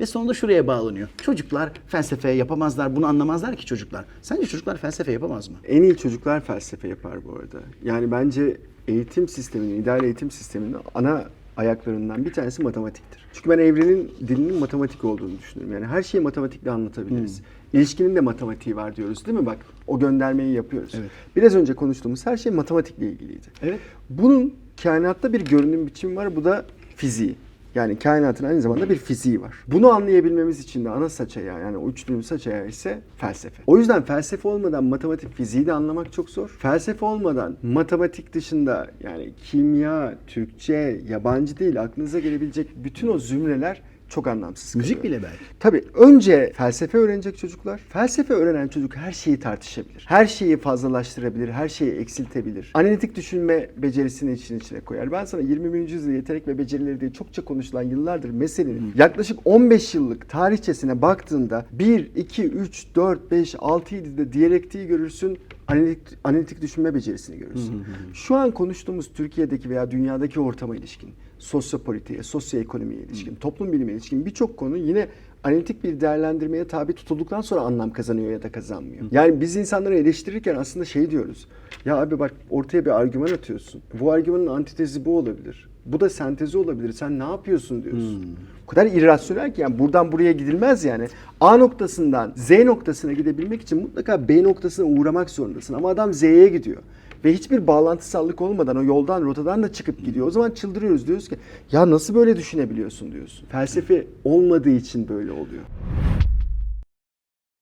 ve sonunda şuraya bağlanıyor. Çocuklar felsefe yapamazlar, bunu anlamazlar ki çocuklar. Sence çocuklar felsefe yapamaz mı? En iyi çocuklar felsefe yapar bu arada. Yani bence eğitim sisteminin, ideal eğitim sisteminin ana ayaklarından bir tanesi matematiktir. Çünkü ben evrenin dilinin matematik olduğunu düşünüyorum. Yani her şeyi matematikle anlatabiliriz. İlişkinin de matematiği var diyoruz değil mi? Bak o göndermeyi yapıyoruz. Evet. Biraz önce konuştuğumuz her şey matematikle ilgiliydi. Evet. Bunun kainatta bir görünüm biçimi var. Bu da fiziği. Yani kainatın aynı zamanda bir fiziği var. Bunu anlayabilmemiz için de ana saç ayağı yani o üçlünün saç ayağı ise felsefe. O yüzden felsefe olmadan matematik fiziği de anlamak çok zor. Felsefe olmadan matematik dışında yani kimya, Türkçe, yabancı değil aklınıza gelebilecek bütün o zümreler çok anlamsız Müzik kalıyor. bile belki. Tabii önce felsefe öğrenecek çocuklar. Felsefe öğrenen çocuk her şeyi tartışabilir. Her şeyi fazlalaştırabilir, her şeyi eksiltebilir. Analitik düşünme becerisini için içine koyar. Ben sana 21. yüzyıl yetenek ve becerileri diye çokça konuşulan yıllardır meselenin yaklaşık 15 yıllık tarihçesine baktığında 1, 2, 3, 4, 5, 6, 7'de diyalektiği görürsün. Analitik, analitik düşünme becerisini görürsün. Şu an konuştuğumuz Türkiye'deki veya dünyadaki ortama ilişkin, sosyopolitiğe, sosyoekonomiye ilişkin, toplum bilime ilişkin birçok konu yine analitik bir değerlendirmeye tabi tutulduktan sonra anlam kazanıyor ya da kazanmıyor. Yani biz insanları eleştirirken aslında şey diyoruz. Ya abi bak ortaya bir argüman atıyorsun. Bu argümanın antitezi bu olabilir. Bu da sentezi olabilir. Sen ne yapıyorsun diyorsun. Kadar irrasyonel ki yani buradan buraya gidilmez yani. A noktasından Z noktasına gidebilmek için mutlaka B noktasına uğramak zorundasın. Ama adam Z'ye gidiyor. Ve hiçbir bağlantısallık olmadan o yoldan rotadan da çıkıp gidiyor. O zaman çıldırıyoruz diyoruz ki ya nasıl böyle düşünebiliyorsun diyorsun. Felsefe olmadığı için böyle oluyor.